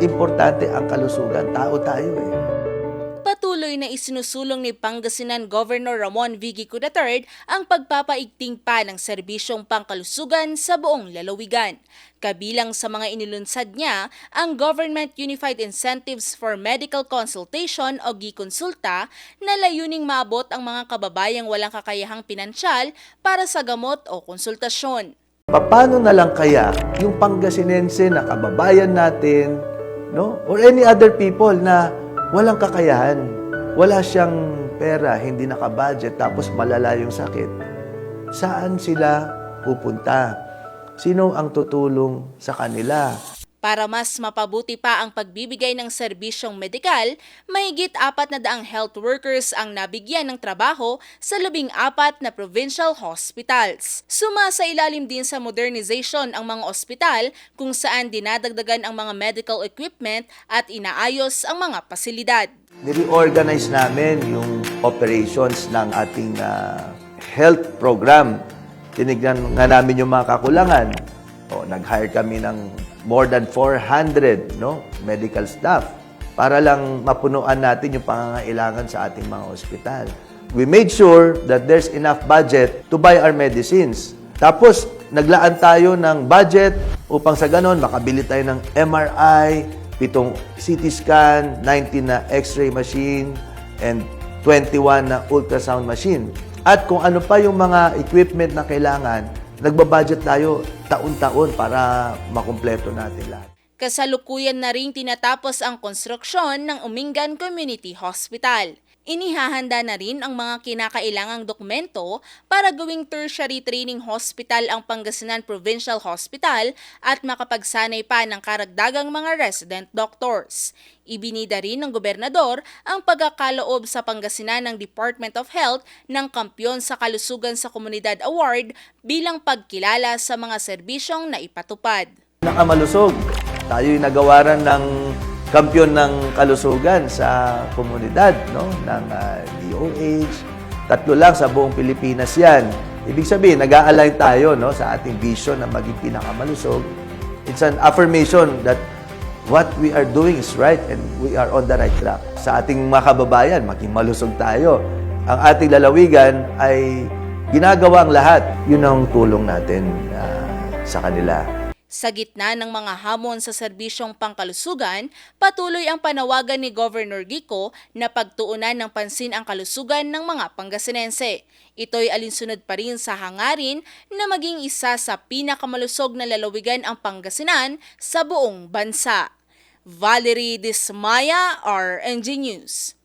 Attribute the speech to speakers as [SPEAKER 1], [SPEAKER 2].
[SPEAKER 1] importante ang kalusugan. Tao tayo eh.
[SPEAKER 2] Patuloy na isinusulong ni Pangasinan Governor Ramon Vigico III ang pagpapaigting pa ng serbisyong pangkalusugan sa buong lalawigan. Kabilang sa mga inilunsad niya ang Government Unified Incentives for Medical Consultation o GIConsulta na layuning maabot ang mga kababayang walang kakayahang pinansyal para sa gamot o konsultasyon.
[SPEAKER 1] Paano na lang kaya yung Pangasinense na kababayan natin, no? Or any other people na walang kakayahan, wala siyang pera, hindi nakabudget, tapos malala yung sakit. Saan sila pupunta? Sino ang tutulong sa kanila?
[SPEAKER 2] Para mas mapabuti pa ang pagbibigay ng serbisyong medikal, mahigit apat na daang health workers ang nabigyan ng trabaho sa labing apat na provincial hospitals. Sumasa ilalim din sa modernization ang mga ospital kung saan dinadagdagan ang mga medical equipment at inaayos ang mga pasilidad.
[SPEAKER 1] Nireorganize namin yung operations ng ating ah, health program. Tinignan nga namin yung mga kakulangan. O, nag-hire kami ng more than 400 no, medical staff para lang mapunuan natin yung pangangailangan sa ating mga ospital. We made sure that there's enough budget to buy our medicines. Tapos, naglaan tayo ng budget upang sa ganon makabili tayo ng MRI, pitong CT scan, 19 na X-ray machine, and 21 na ultrasound machine. At kung ano pa yung mga equipment na kailangan, nagbabudget tayo taon-taon para makumpleto natin lahat.
[SPEAKER 2] Kasalukuyan na ring tinatapos ang konstruksyon ng Umingan Community Hospital. Inihahanda na rin ang mga kinakailangang dokumento para gawing tertiary training hospital ang Pangasinan Provincial Hospital at makapagsanay pa ng karagdagang mga resident doctors. Ibinida rin ng gobernador ang pagkakaloob sa Pangasinan ng Department of Health ng Kampyon sa Kalusugan sa Komunidad Award bilang pagkilala sa mga serbisyong naipatupad.
[SPEAKER 1] Nakamalusog. Tayo'y nagawaran ng kampiyon ng kalusugan sa komunidad no ng ah, DOH. Tatlo lang sa buong Pilipinas 'yan. Ibig sabihin, nag-a-align tayo no sa ating vision na maging pinakamalusog. It's an affirmation that what we are doing is right and we are on the right track. Sa ating mga kababayan, maging malusog tayo. Ang ating lalawigan ay ginagawa ang lahat. Yun ang tulong natin ah, sa kanila.
[SPEAKER 2] Sa gitna ng mga hamon sa serbisyong pangkalusugan, patuloy ang panawagan ni Governor Gico na pagtuunan ng pansin ang kalusugan ng mga Pangasinense. Ito'y alinsunod pa rin sa hangarin na maging isa sa pinakamalusog na lalawigan ang Pangasinan sa buong bansa. Valerie Dismaya, RNG News.